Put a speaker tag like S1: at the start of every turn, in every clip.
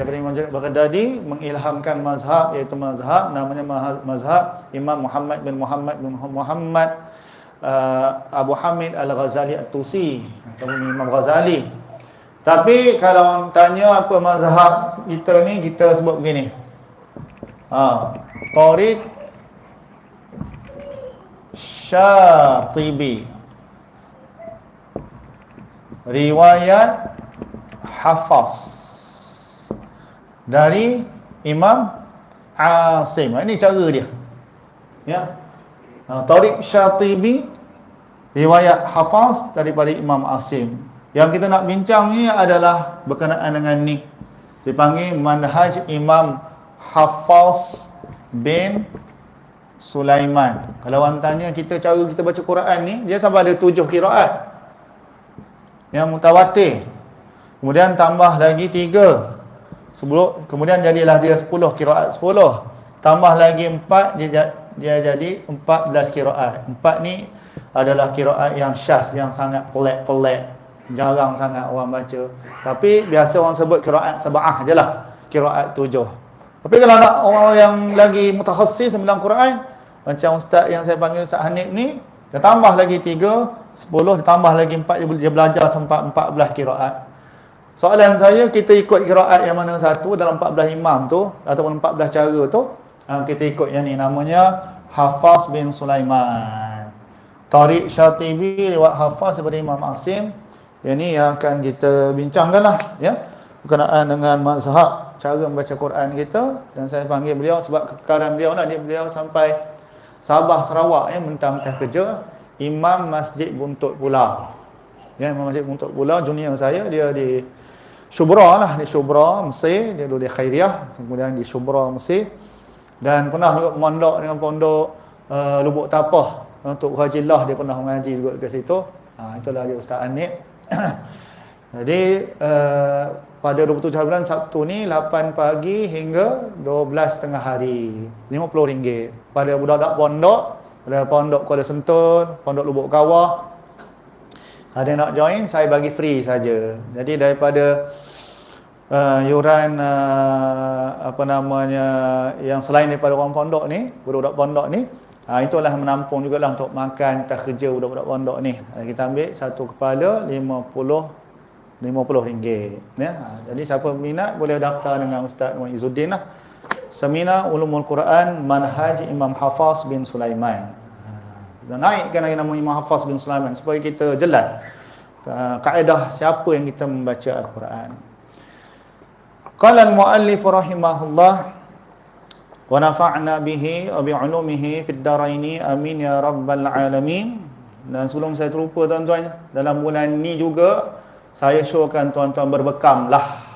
S1: daripada Baghdadi mengilhamkan mazhab iaitu mazhab namanya mazhab Imam Muhammad bin Muhammad bin Muhammad uh, Abu Hamid Al-Ghazali At-Tusi atau Imam Ghazali. Tapi kalau orang tanya apa mazhab kita ni kita sebut begini. Ha, Tariq Syatibi. Riwayat Hafaz dari Imam Asim. Ini cara dia. Ya. Ha, Tariq Syatibi riwayat Hafaz daripada Imam Asim. Yang kita nak bincang ni adalah berkenaan dengan ni. Dipanggil manhaj Imam Hafaz bin Sulaiman. Kalau orang tanya kita cara kita baca Quran ni, dia sampai ada tujuh kiraat. Yang mutawatir. Kemudian tambah lagi tiga Sebelum kemudian jadilah dia 10 kiraat 10. Tambah lagi 4 dia dia jadi 14 kiraat. 4 ni adalah kiraat yang syas yang sangat pelik-pelik. Jarang sangat orang baca. Tapi biasa orang sebut kiraat sab'ah je lah. Kiraat 7. Tapi kalau nak orang yang lagi mutakhassis dalam Quran, macam ustaz yang saya panggil Ustaz Hanif ni, dia tambah lagi 3, 10, dia tambah lagi 4, dia belajar sampai 14 kiraat. Soalan saya, kita ikut kiraat yang mana satu dalam 14 imam tu, ataupun 14 cara tu, ha, kita ikut yang ni, namanya Hafaz bin Sulaiman. Tariq Syatibi, lewat Hafaz daripada Imam Asim. Yang ni yang akan kita bincangkan lah, ya. Berkenaan dengan mazhab, cara membaca Quran kita. Dan saya panggil beliau sebab kekekaran beliau lah, dia beliau sampai Sabah Sarawak, ya, mentang-mentang kerja. Imam Masjid Buntut Pulau. Ya, Imam Masjid Buntut Pulau, junior saya, dia di Syubra lah di Syubra Mesir dia dulu di Khairiyah kemudian di Syubra Mesir. Dan pernah juga mondok dengan pondok uh, Lubuk Tapah. Untuk Hajilah dia pernah mengaji juga ke situ. Ha, itulah dia Ustaz Anip jadi uh, pada 27 bulan Sabtu ni 8 pagi hingga 12 tengah hari RM50 pada budak-budak pondok ada pondok Kuala Sentun pondok Lubuk Kawah ada nak join saya bagi free saja. Jadi daripada uh, yuran uh, apa namanya yang selain daripada orang pondok ni budak-budak pondok ni uh, itulah menampung juga lah untuk makan tak kerja budak-budak pondok ni. Kita ambil satu kepala 50 50 ringgit ya. Jadi siapa minat boleh daftar dengan Ustaz Muhammad Izzuddin lah. Seminar Ulumul Quran Manhaj Imam Hafaz bin Sulaiman dan naikkan lagi nama Imam Hafaz bin Sulaiman supaya kita jelas uh, kaedah siapa yang kita membaca Al-Quran. Qala al-muallif rahimahullah wa nafa'na bihi wa bi 'ulumihi fid daraini amin ya rabbal alamin. Dan sebelum saya terlupa tuan-tuan, dalam bulan ni juga saya showkan tuan-tuan berbekam lah.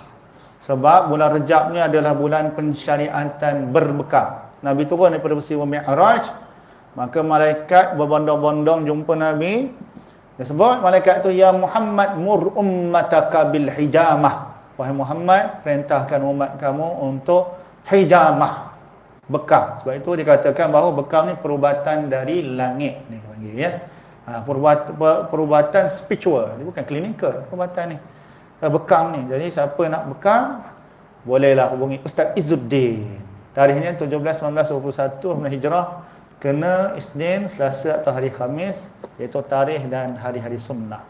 S1: Sebab bulan Rejab ni adalah bulan pensyariatan berbekam. Nabi turun daripada peristiwa Mi'raj Maka malaikat berbondong-bondong jumpa Nabi. Dia sebut malaikat tu ya Muhammad mur ummataka bil hijamah. Wahai Muhammad, perintahkan umat kamu untuk hijamah. Bekam. Sebab itu dikatakan bahawa bekam ni perubatan dari langit ni panggil ya. Ha, perubatan, perubatan spiritual. Dia bukan klinikal perubatan ni. Bekam ni. Jadi siapa nak bekam bolehlah hubungi Ustaz Izzuddin. Tarikhnya 17 1921 Hijrah kena Isnin, Selasa atau hari Khamis iaitu tarikh dan hari-hari sunnah.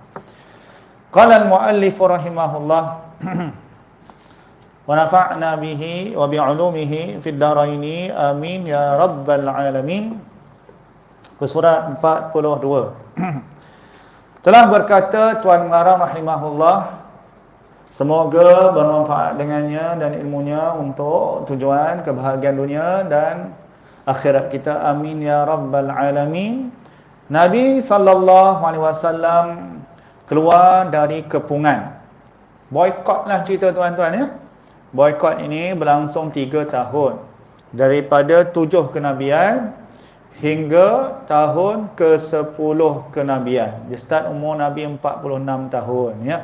S1: Qala al-muallif rahimahullah wa nafa'na bihi wa bi 'ulumihi fid dharaini amin ya rabbal alamin. Ke surat 42. Telah berkata Tuan Mengarang rahimahullah Semoga bermanfaat dengannya dan ilmunya untuk tujuan kebahagiaan dunia dan akhirat kita amin ya rabbal alamin. Nabi sallallahu alaihi wasallam keluar dari kepungan. Boikotlah cerita tuan-tuan ya. Boikot ini berlangsung 3 tahun. Daripada 7 kenabian hingga tahun ke-10 kenabian. Dia start umur Nabi 46 tahun ya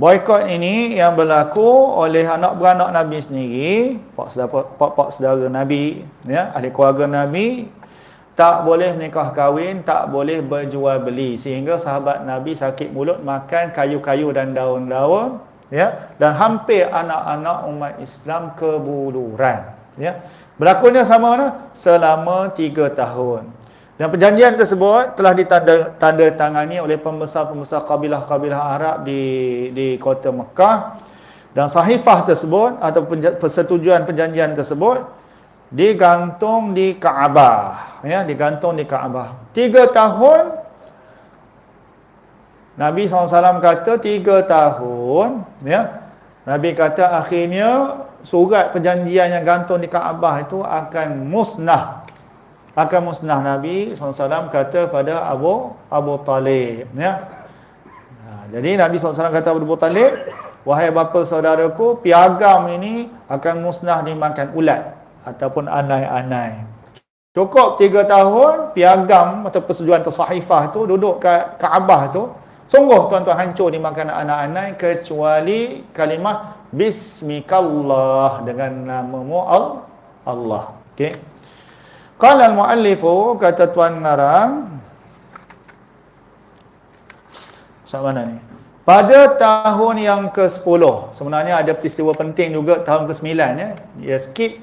S1: Boykot ini yang berlaku oleh anak beranak Nabi sendiri, pak saudara, pak, pak saudara Nabi, ya, ahli keluarga Nabi, tak boleh menikah kahwin, tak boleh berjual beli. Sehingga sahabat Nabi sakit mulut makan kayu-kayu dan daun-daun ya dan hampir anak-anak umat Islam kebuluran ya berlakunya sama mana selama tiga tahun dan perjanjian tersebut telah ditandatangani oleh pembesar-pembesar kabilah-kabilah Arab di di kota Mekah. Dan sahifah tersebut atau persetujuan perjanjian tersebut digantung di Kaabah ya digantung di Kaabah. Tiga tahun Nabi SAW kata tiga tahun ya. Nabi kata akhirnya surat perjanjian yang gantung di Kaabah itu akan musnah akan musnah Nabi SAW kata pada Abu Abu Talib ya. Ha, jadi Nabi SAW kata pada Abu Talib wahai bapa saudaraku piagam ini akan musnah dimakan ulat ataupun anai-anai cukup tiga tahun piagam atau persetujuan atau sahifah tu duduk kat Kaabah tu Sungguh tuan-tuan hancur dimakan anak-anak kecuali kalimah Bismikallah dengan namamu Allah. Okey. Qala al-muallifu kata tuan ngarang mana ni? Pada tahun yang ke-10 sebenarnya ada peristiwa penting juga tahun ke-9 ya. Dia skip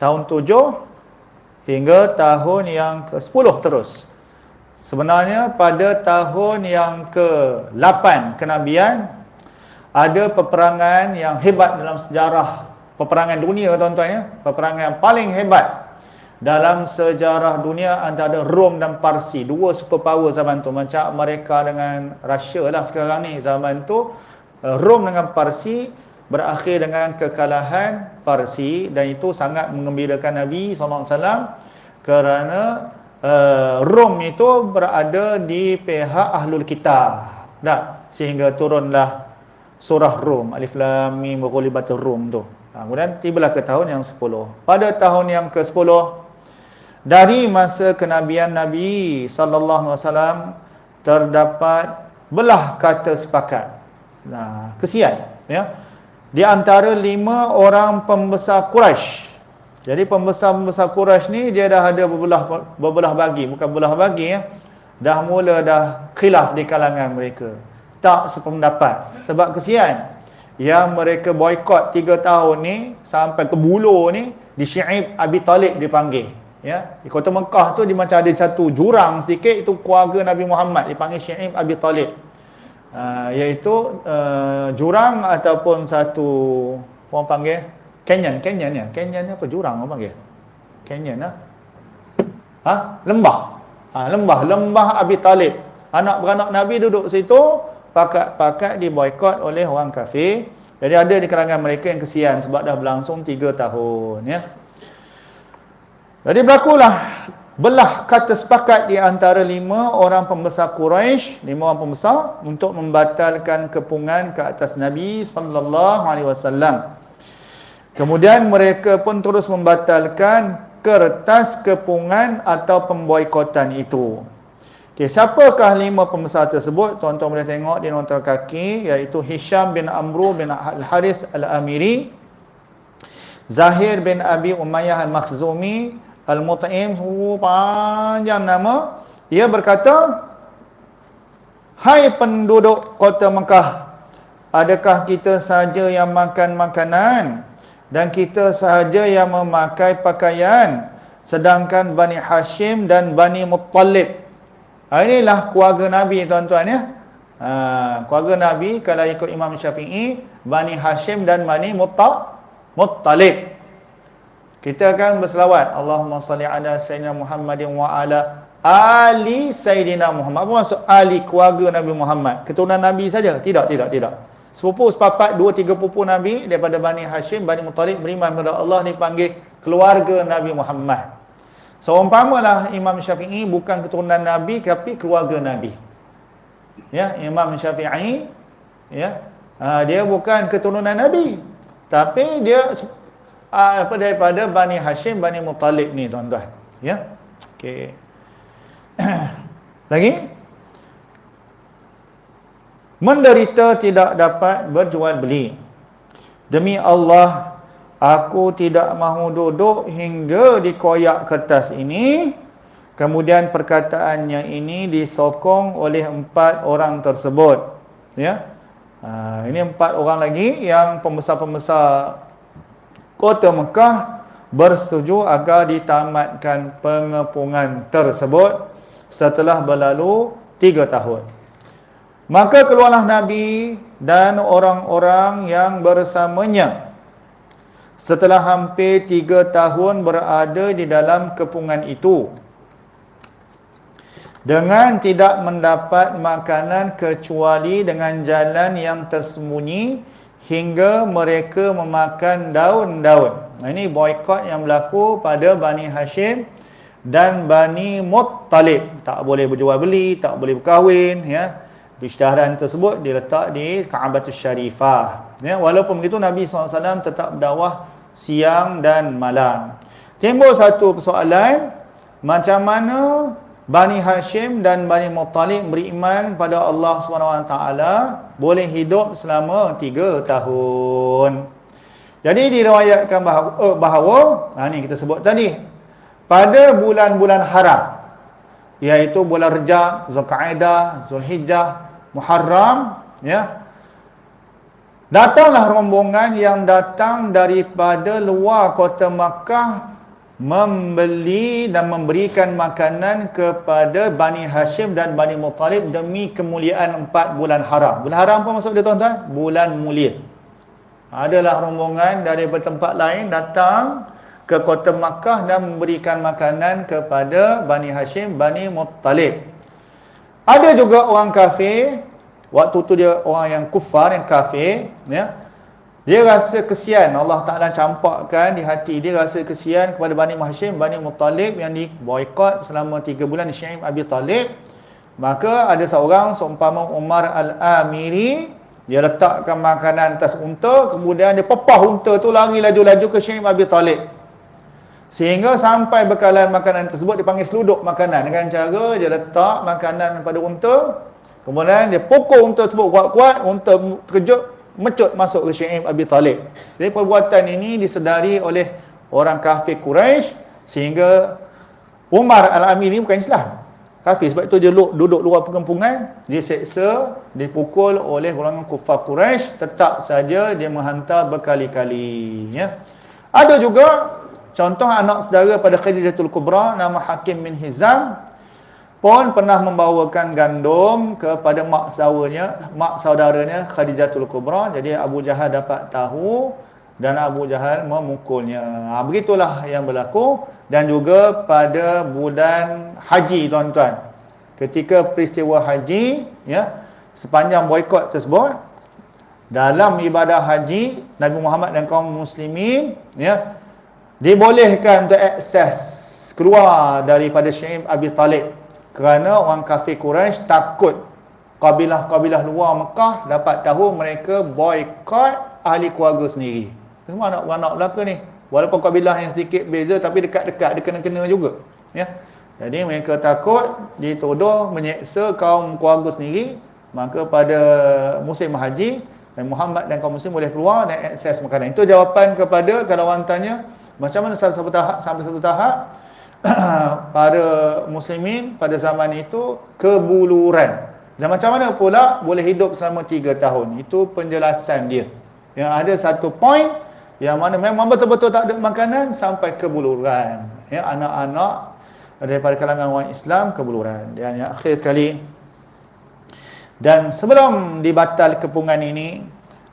S1: tahun 7 hingga tahun yang ke-10 terus. Sebenarnya pada tahun yang ke-8 kenabian ada peperangan yang hebat dalam sejarah peperangan dunia tuan-tuan ya. Peperangan yang paling hebat dalam sejarah dunia antara Rom dan Parsi. Dua superpower zaman tu macam mereka dengan Russia lah sekarang ni. Zaman tu eh, Rom dengan Parsi berakhir dengan kekalahan Parsi dan itu sangat mengembirakan Nabi SAW kerana uh, Rom itu berada di pihak ahlul kitab tak? sehingga turunlah surah Rom alif lam mim ghulibatur rum tu kemudian tibalah ke tahun yang 10 pada tahun yang ke-10 dari masa kenabian Nabi sallallahu alaihi wasallam terdapat belah kata sepakat nah kesian ya di antara lima orang pembesar Quraisy jadi pembesar-pembesar Quraisy ni dia dah ada berbelah berbelah bagi, bukan belah bagi ya. Dah mula dah khilaf di kalangan mereka. Tak sependapat. Sebab kesian yang mereka boykot 3 tahun ni sampai ke bulu ni di Syi'ib Abi Talib dipanggil. Ya, di kota Mekah tu dia macam ada satu jurang sikit itu keluarga Nabi Muhammad dipanggil Syi'ib Abi Talib. Uh, iaitu uh, jurang ataupun satu orang panggil Canyon, canyon ya. Canyon apa? Jurang apa panggil? Canyon ha? Ha? Lembah. Ha, lembah, lembah Abi Talib. Anak beranak Nabi duduk situ, pakat-pakat diboykot oleh orang kafir. Jadi ada di kalangan mereka yang kesian sebab dah berlangsung 3 tahun ya. Jadi berlakulah belah kata sepakat di antara lima orang pembesar Quraisy, lima orang pembesar untuk membatalkan kepungan ke atas Nabi sallallahu alaihi wasallam. Kemudian mereka pun terus membatalkan kertas kepungan atau pemboikotan itu. Okay, siapakah lima pembesar tersebut? Tuan-tuan boleh tengok di nota kaki iaitu Hisham bin Amru bin Al-Haris Al-Amiri, Zahir bin Abi Umayyah Al-Makhzumi, Al-Mut'im, oh, panjang nama. Dia berkata, Hai penduduk kota Mekah, adakah kita saja yang makan makanan? dan kita sahaja yang memakai pakaian sedangkan Bani Hashim dan Bani Muttalib ha, inilah keluarga Nabi tuan-tuan ya ha, keluarga Nabi kalau ikut Imam Syafi'i Bani Hashim dan Bani Muttalib kita akan berselawat. Allahumma salli ala Sayyidina Muhammadin wa ala Ali Sayyidina Muhammad. Apa maksud Ali keluarga Nabi Muhammad? Keturunan Nabi saja? Tidak tidak tidak. Sepupu sepapat dua tiga pupu Nabi daripada Bani Hashim, Bani Muttalib beriman kepada Allah dipanggil keluarga Nabi Muhammad. Seumpamalah Imam Syafi'i bukan keturunan Nabi tapi keluarga Nabi. Ya, Imam Syafi'i ya, ha, dia bukan keturunan Nabi. Tapi dia apa daripada Bani Hashim, Bani Muttalib ni tuan-tuan. Ya. Okey. Lagi? menderita tidak dapat berjual beli. Demi Allah, aku tidak mahu duduk hingga dikoyak kertas ini. Kemudian perkataannya ini disokong oleh empat orang tersebut. Ya. Ha, ini empat orang lagi yang pembesar-pembesar kota Mekah bersetuju agar ditamatkan pengepungan tersebut setelah berlalu tiga tahun. Maka keluarlah Nabi dan orang-orang yang bersamanya setelah hampir tiga tahun berada di dalam kepungan itu dengan tidak mendapat makanan kecuali dengan jalan yang tersembunyi hingga mereka memakan daun-daun. Ini boykot yang berlaku pada Bani Hashim dan Bani Muttalib. Tak boleh berjual beli, tak boleh berkahwin. Ya. Isytiharan tersebut diletak di Ka'batul Syarifah. Ya. Walaupun begitu Nabi SAW tetap berdakwah siang dan malam. Timbul satu persoalan, macam mana Bani Hashim dan Bani Muttalib beriman pada Allah SWT boleh hidup selama tiga tahun. Jadi diriwayatkan bahawa, eh, bahawa ha, ni kita sebut tadi, pada bulan-bulan haram, iaitu bulan Rejab, Zulkaidah, Zulhijjah, Muharram, ya, datanglah rombongan yang datang daripada luar kota Makkah membeli dan memberikan makanan kepada Bani Hashim dan Bani Muttalib demi kemuliaan empat bulan haram. Bulan haram apa maksud dia tuan-tuan? Bulan mulia. Adalah rombongan dari tempat lain datang ke kota Makkah dan memberikan makanan kepada Bani Hashim, Bani Muttalib. Ada juga orang kafir, waktu tu dia orang yang kufar, yang kafir, ya, dia rasa kesian Allah Ta'ala campakkan di hati dia rasa kesian kepada Bani Mahsyim, Bani Muttalib yang di boykot selama 3 bulan Syaib Abi Talib. Maka ada seorang seumpama Umar Al-Amiri dia letakkan makanan atas unta kemudian dia pepah unta tu lari laju-laju ke Syaib Abi Talib. Sehingga sampai bekalan makanan tersebut dipanggil seluduk makanan dengan cara dia letak makanan pada unta kemudian dia pukul unta tersebut kuat-kuat unta terkejut mecut masuk ke Syaib Abi Talib. Jadi perbuatan ini disedari oleh orang kafir Quraisy sehingga Umar Al-Amin ini bukan Islam. Kafir sebab itu dia duduk luar perkampungan, diseksa, dipukul oleh orang kufar Quraisy, tetap saja dia menghantar berkali-kali ya. Ada juga contoh anak saudara pada Khadijatul Kubra nama Hakim bin Hizam pun pernah membawakan gandum kepada mak saudaranya, mak saudaranya Khadijatul Kubra. Jadi Abu Jahal dapat tahu dan Abu Jahal memukulnya. Ha, begitulah yang berlaku dan juga pada bulan haji tuan-tuan. Ketika peristiwa haji ya, sepanjang boikot tersebut dalam ibadah haji Nabi Muhammad dan kaum muslimin ya dibolehkan untuk akses keluar daripada Syaib Abi Talib kerana orang kafir Quraisy takut kabilah-kabilah luar Mekah dapat tahu mereka boykot ahli keluarga sendiri. Semua anak-anak belaka ni. Walaupun kabilah yang sedikit beza tapi dekat-dekat dia kena-kena juga. Ya. Jadi mereka takut dituduh menyeksa kaum keluarga sendiri. Maka pada musim haji dan Muhammad dan kaum muslim boleh keluar dan akses makanan. Itu jawapan kepada kalau orang tanya macam mana sampai satu tahap sampai satu tahap para muslimin pada zaman itu kebuluran. Dan macam mana pula boleh hidup selama tiga tahun. Itu penjelasan dia. Yang ada satu point yang mana memang betul-betul tak ada makanan sampai kebuluran. Ya, anak-anak daripada kalangan orang Islam kebuluran. Dan yang akhir sekali dan sebelum dibatal kepungan ini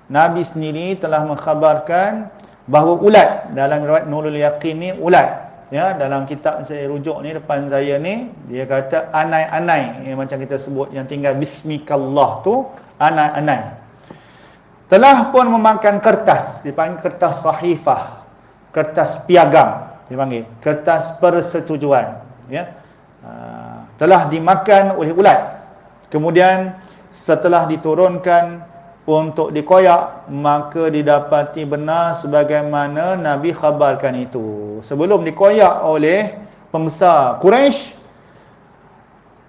S1: Nabi sendiri telah mengkhabarkan bahawa ulat dalam riwayat Nurul Yaqin ni ulat ya dalam kitab saya rujuk ni depan saya ni dia kata anai-anai. Yang macam kita sebut yang tinggal bismikallah tu anai-anai. Telah pun memakan kertas. Dipanggil kertas sahifah. Kertas piagam dipanggil kertas persetujuan ya. Uh, telah dimakan oleh ulat. Kemudian setelah diturunkan untuk dikoyak maka didapati benar sebagaimana Nabi khabarkan itu. Sebelum dikoyak oleh pembesar Quraisy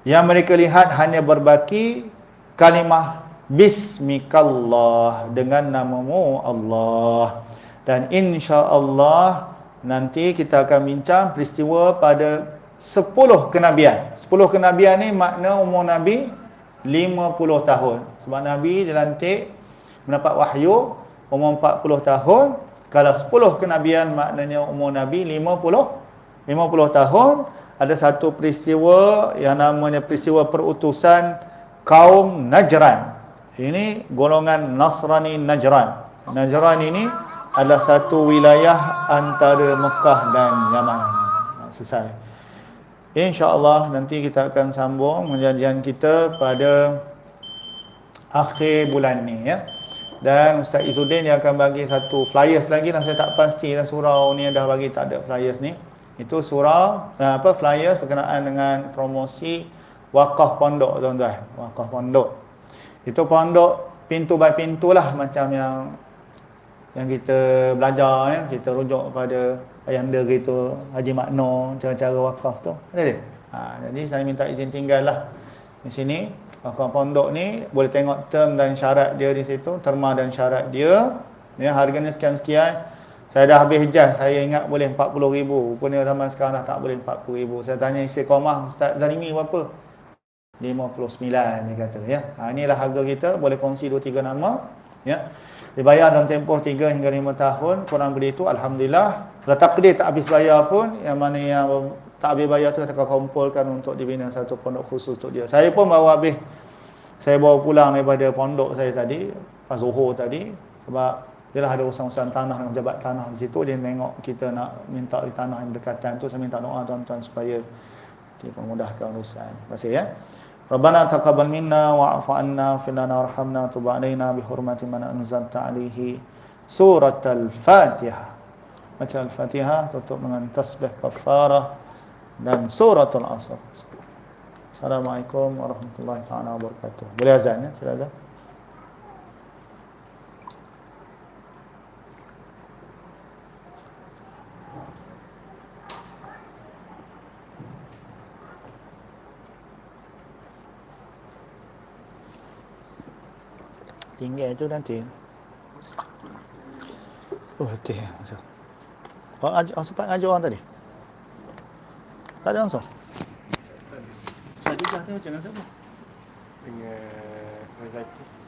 S1: yang mereka lihat hanya berbaki kalimah bismikallah dengan namamu Allah. Dan insya-Allah nanti kita akan bincang peristiwa pada 10 kenabian. 10 kenabian ni makna umur Nabi 50 tahun sebab Nabi dilantik mendapat wahyu umur 40 tahun. Kalau 10 kenabian maknanya umur Nabi 50 50 tahun. Ada satu peristiwa yang namanya peristiwa perutusan kaum Najran. Ini golongan Nasrani Najran. Najran ini adalah satu wilayah antara Mekah dan Yaman. Selesai. InsyaAllah nanti kita akan sambung penjajian kita pada akhir bulan ni ya. Dan Ustaz Izzuddin yang akan bagi satu flyers lagi dan saya tak pasti dan surau ni dah bagi tak ada flyers ni. Itu surau eh, apa flyers berkenaan dengan promosi wakaf pondok tuan-tuan. Wakaf pondok. Itu pondok pintu by pintu lah macam yang yang kita belajar ya, kita rujuk kepada ayahanda gitu Haji Makno cara-cara wakaf tu. Ada dia? Ha, jadi saya minta izin tinggal lah di sini Wakaf pondok ni boleh tengok term dan syarat dia di situ, terma dan syarat dia. Ya, harganya sekian-sekian. Saya dah habis jas, saya ingat boleh 40 ribu. Rupanya zaman sekarang dah tak boleh 40 ribu. Saya tanya istiqamah, Ustaz Zalimi berapa? 59 dia kata ya. Ha, inilah harga kita, boleh kongsi 2 3 nama ya. Dibayar dalam tempoh 3 hingga 5 tahun, kurang begitu alhamdulillah. Kalau takdir tak habis bayar pun yang mana yang tak habis bayar tu kita akan kumpulkan untuk dibina satu pondok khusus untuk dia. Saya pun bawa habis saya bawa pulang daripada pondok saya tadi, pas Zuhur tadi sebab dia lah ada urusan-urusan tanah dengan jabat tanah di situ dia tengok kita nak minta di tanah yang berdekatan tu saya minta doa tuan-tuan supaya dipermudahkan urusan. Terima kasih ya. Rabbana taqabbal minna wa'fu anna fil lana warhamna tub alaina bi hurmati man anzalta alaihi suratul Fatihah. Baca Al-Fatihah tutup dengan tasbih kafarah dan suratul asr. Assalamualaikum warahmatullahi wabarakatuh. Boleh azan ya? Sila azan. Tinggal tu nanti. Oh. Kau ajar, sempat ngajar orang tadi? Tak ada langsung? Tadi dah tengok macam siapa?
S2: Dengan Razaki